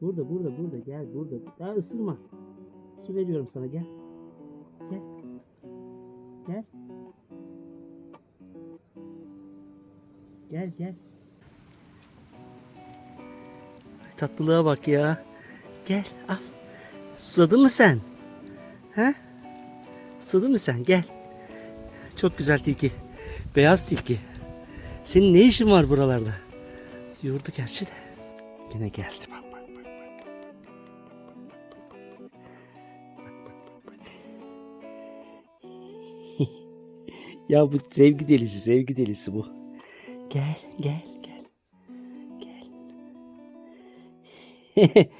Burada burada burada gel burada. Daha ısırma. Su veriyorum sana gel. Gel. Gel. Gel gel. Tatlılığa bak ya. Gel al. Susadın mı sen? He? Susadın mı sen? Gel. Çok güzel tilki. Beyaz tilki. Senin ne işin var buralarda? Yurdu gerçi de. Yine geldi bak, ya bu sevgi delisi, sevgi delisi bu. Gel, gel, gel. Gel.